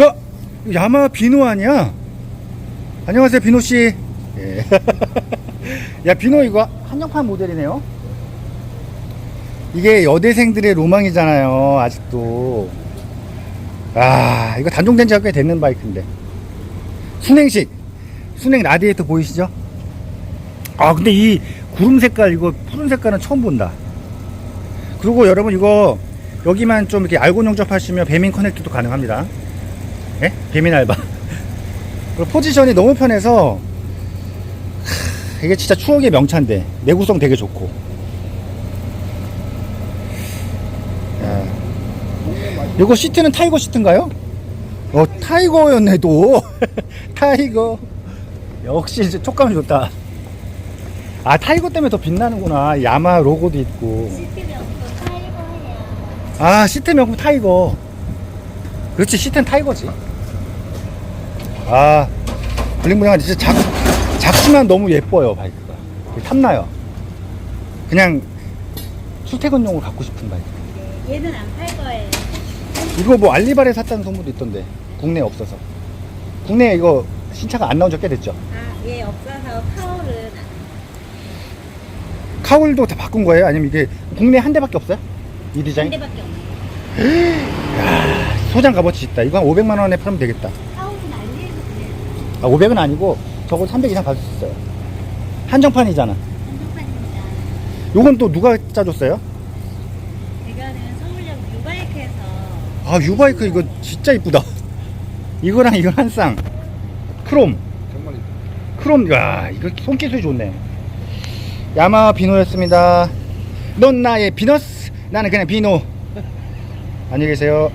야, 이거 야마 비노 아니야? 안녕하세요, 비노 씨. 예. 야, 비노 이거 한정판 모델이네요. 이게 여대생들의 로망이잖아요, 아직도. 아, 이거 단종된 지가 꽤 됐는 바이크인데. 순행식. 순행 라디에이터 보이시죠? 아, 근데 이 구름 색깔, 이거 푸른 색깔은 처음 본다. 그리고 여러분 이거 여기만 좀 이렇게 알고 용접하시면 배민 커넥트도 가능합니다. 예? 배민 알바. 그리고 포지션이 너무 편해서 하, 이게 진짜 추억의 명차인데 내구성 되게 좋고. 야. 이거 시트는 타이거 시트인가요? 어 타이거였네 또 타이거 역시 이제 촉감이 좋다. 아 타이거 때문에 더 빛나는구나 야마 로고도 있고. 시티비 없어 타이거예요. 아 시트 명품 타이거 그렇지 시트는 타이거지 아 블링블링한데 진짜 작, 작지만 너무 예뻐요 바이크가 탐나요 그냥 출퇴근용으로 갖고 싶은 바이크 얘는 안 팔 거예요. 이거 뭐 알리바레 샀다는 소문도 있던데 국내에 없어서 국내에 이거 신차가 안 나온 지 꽤 됐죠 아, 얘 없어서 카울은 카울도 다 바꾼 거예요? 아니면 이게 국내에 한 대밖에 없어요? 이한 디자인? 대밖에 없네요. 소장 값어치 있다 이거 한 500만 원에 팔면 되겠다. 아, 500은 아니고 적어도 300 이상 갈 수 있어요. 한정판이잖아. 한정판입니다. 요건 또 누가 짜줬어요? 이거는 서울역 유바이크에서 아, 유바이크 이거 진짜 이쁘다. 이거랑 이거 한 쌍. 크롬. 정말 크롬, 야, 이거 손기술이 좋네. 야마 비노였습니다. 넌 나의 비너스, 나는 그냥 비노. 안녕히 계세요.